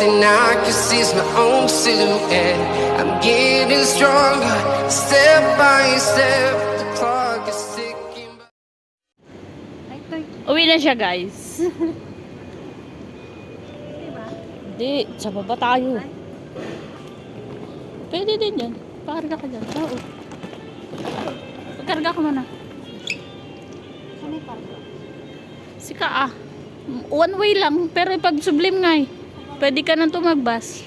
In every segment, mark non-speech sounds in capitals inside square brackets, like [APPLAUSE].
thing I can see is my own silhouette. I'm getting stronger, step by step. The clock is ticking. Uwi na siya, guys. [LAUGHS] Hindi, sa baba tayo. Pwede din yan. Pakarga ka dyan. Oo. Pagkarga ka muna. Si ka ah. One way lang, pero pag sublim nga eh. Pwede ka nang tumagbas.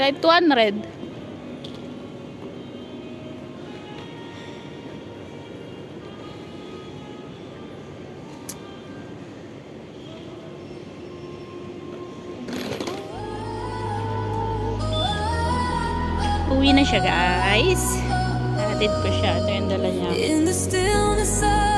Kahit 200. Uwi na siya, guys. Hatid ko siya. Ito yung dala niya. In the stillness of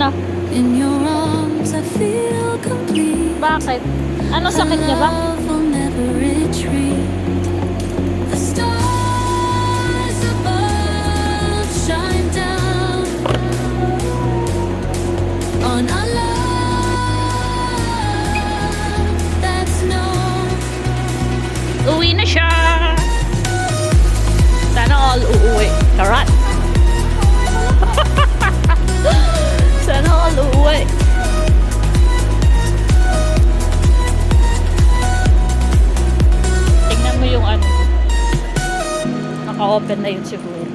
Sino? In your arms, I feel complete. Bakit? Ano sakit niya ba? Naka-open na yun siguro.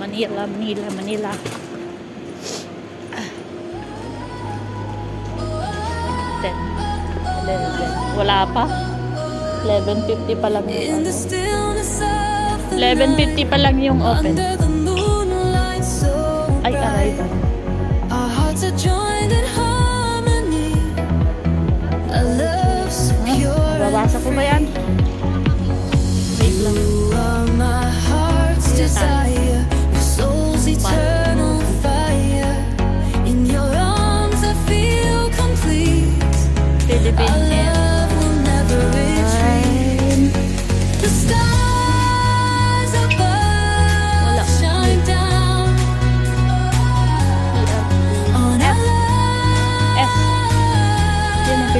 Manila, Manila, Manila. Ten. Eleven. Wala pa. 11.50 pa lang yung In ano. the stillness of the 11.50 pa lang yung open. Ay, aray ba? our hearts are joined in harmony. A love so pure Babasa ko ba yan?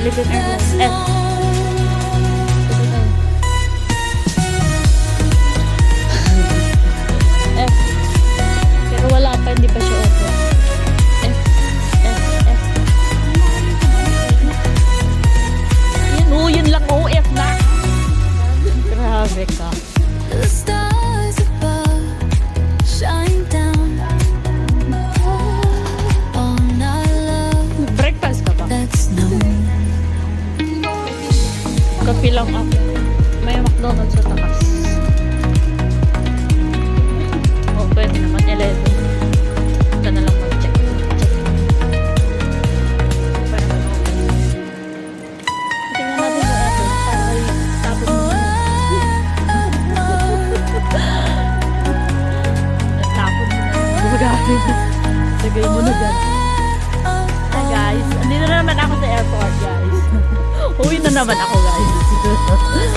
diligent and McDonald's sa takas. Oh, pwede naman. 11. Ito na lang mag-check. Check. Pa naman open. Tingnan natin yung aircon. Para ay tapos mo. Tapos mo na. Gumagamit. Lagay mo na dyan. Hi guys. Andito na naman ako sa airport guys. Uwi na naman ako guys. [LAUGHS]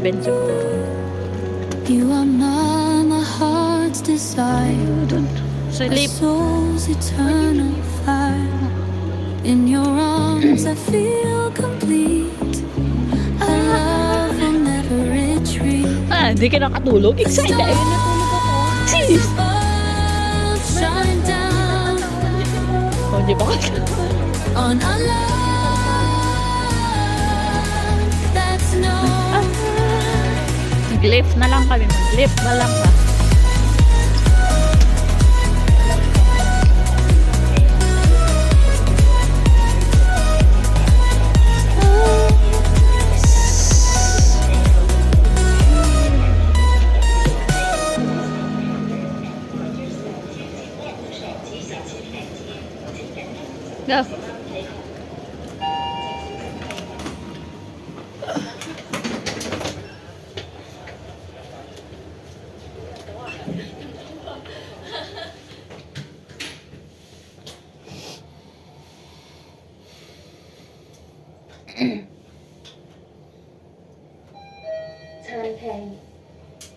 11 siguro. You are not my heart's desire. Doon. Sa My lip. soul's eternal fire. In your arms, I feel complete. Our love will never retreat. Ah, hindi ka nakatulog. Excited. Sis. Above, shine down Oh, di ba on our love Mag-lift na lang kami. Mag-lift na lang ba? Taipei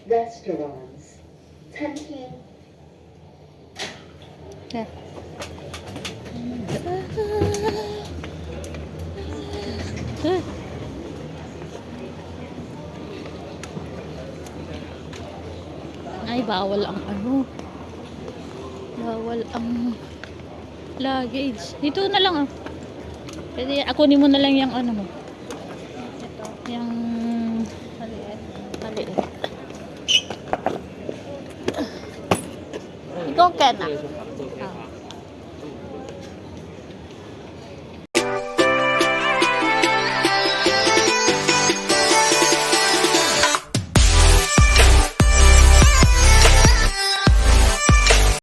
restaurants. Tanking Yeah. Ay, bawal ang ano. Bawal ang luggage. Dito na lang ah. Pwede, akunin mo na lang yung ano mo. Ito. Yung κεντρικό.